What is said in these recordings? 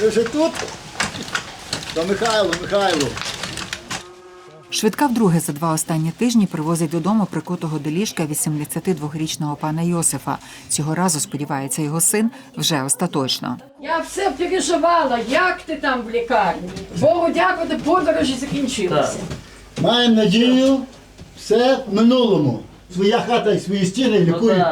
Ви вже тут? До Михайло, Михайло. Швидка вдруге за два останні тижні привозить додому прикутого до ліжка 82-річного пана Йосифа. Цього разу сподівається його син вже остаточно. Я все переживала, як ти там в лікарні. Богу дякувати, подорожі закінчилися. Маємо надію, все в минулому. Своя хата і свої стіни лікують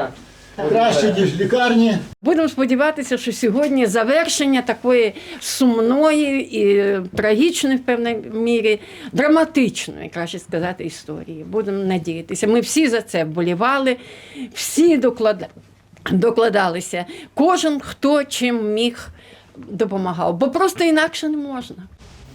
краще, ніж лікарні. Будемо сподіватися, що сьогодні завершення такої сумної і трагічної в певній мірі, драматичної, краще сказати, історії. Будемо надіятися. Ми всі за це вболівали, всі доклада- докладалися. Кожен, хто чим міг, допомагав, бо просто інакше не можна.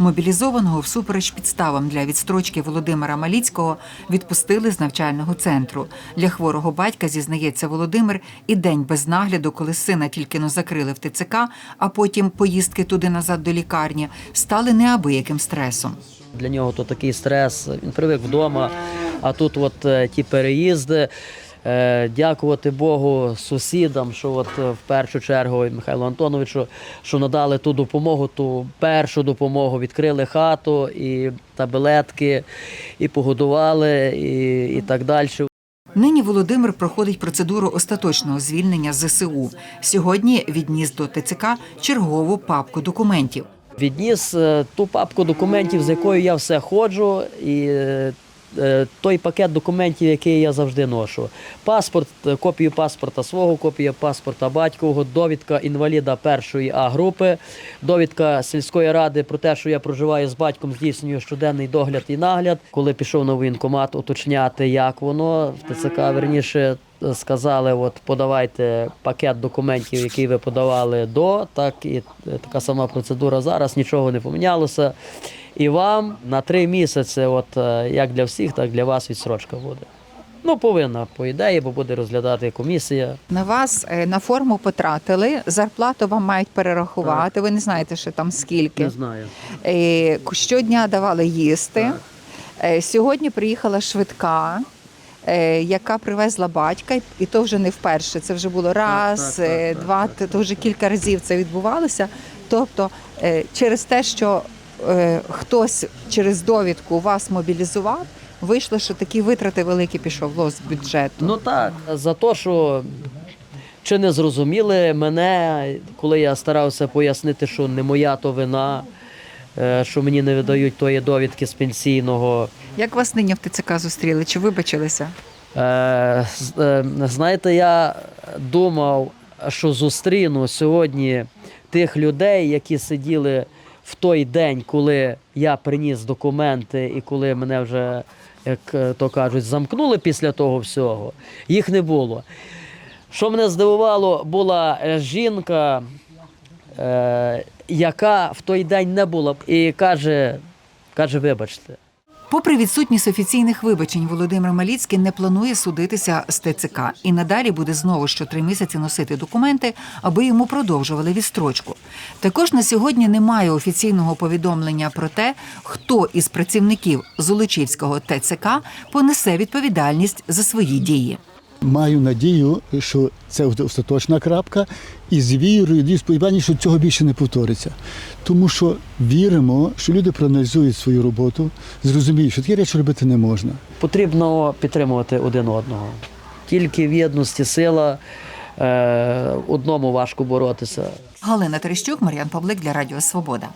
Мобілізованого всупереч підставам для відстрочки Володимира Маліцького відпустили з навчального центру. Для хворого батька зізнається Володимир і день без нагляду, коли сина тільки но закрили в ТЦК, а потім поїздки туди назад до лікарні, стали неабияким стресом. Для нього то такий стрес. Він привик вдома. А тут от е, ті переїзди. Е, Дякувати Богу сусідам, що от е, в першу чергу Михайлу Антоновичу, що надали ту допомогу, ту першу допомогу, відкрили хату і табелетки, і погодували, і, і так далі. Нині Володимир проходить процедуру остаточного звільнення з ЗСУ. Сьогодні відніс до ТЦК чергову папку документів. Відніс е, ту папку документів, з якою я все ходжу, і той пакет документів, який я завжди ношу. Паспорт, е, копію паспорта свого, копія паспорта батькового, довідка інваліда першої А групи, довідка сільської ради про те, що я проживаю з батьком, здійснюю щоденний догляд і нагляд. Коли пішов на воєнкомат уточняти, як воно в ТЦК верніше. Сказали, от подавайте пакет документів, який ви подавали до, так і така сама процедура зараз, нічого не помінялося. І вам на три місяці, от е, як для всіх, так для вас відсрочка буде. Ну, повинна, по ідеї, бо буде розглядати комісія. На вас е, на форму потратили, зарплату вам мають перерахувати. Ви не знаєте, що там скільки. Не знаю. Е, Щодня давали їсти. Е, Сьогодні приїхала швидка. Е, Яка привезла батька, і- то вже не вперше. Це вже було раз, так, так, е, так, два, то вже кілька разів це відбувалося. Тобто, е, через те, що хтось через довідку вас мобілізував, вийшло, що такі витрати великі пішов з бюджету. Ну так, за те, що чи не зрозуміли мене, коли я старався пояснити, що не моя то вина, що мені не видають тої довідки з пенсійного. Як вас нині в ТЦК зустріли? Чи вибачилися? Е, е, Знаєте, я думав, що зустріну сьогодні тих людей, які сиділи в той день, коли я приніс документи і коли мене вже, як то кажуть, замкнули після того всього. Їх не було. Що мене здивувало, була е, жінка, е, яка в той день не була, і каже, каже, вибачте. Попри відсутність офіційних вибачень, Володимир Маліцький не планує судитися з ТЦК і надалі буде знову щотри місяці носити документи, аби йому продовжували відстрочку. Також на сьогодні немає офіційного повідомлення про те, хто із працівників Золочівського ТЦК понесе відповідальність за свої дії. Маю надію, що це остаточна крапка, і з вірою, і сподівання, що цього більше не повториться. Тому що віримо, що люди проаналізують свою роботу, зрозуміють, що такі речі робити не можна. Потрібно підтримувати один одного. Тільки в єдності сила, е, одному важко боротися. Галина Терещук, Мар'ян Павлик для Радіо Свобода.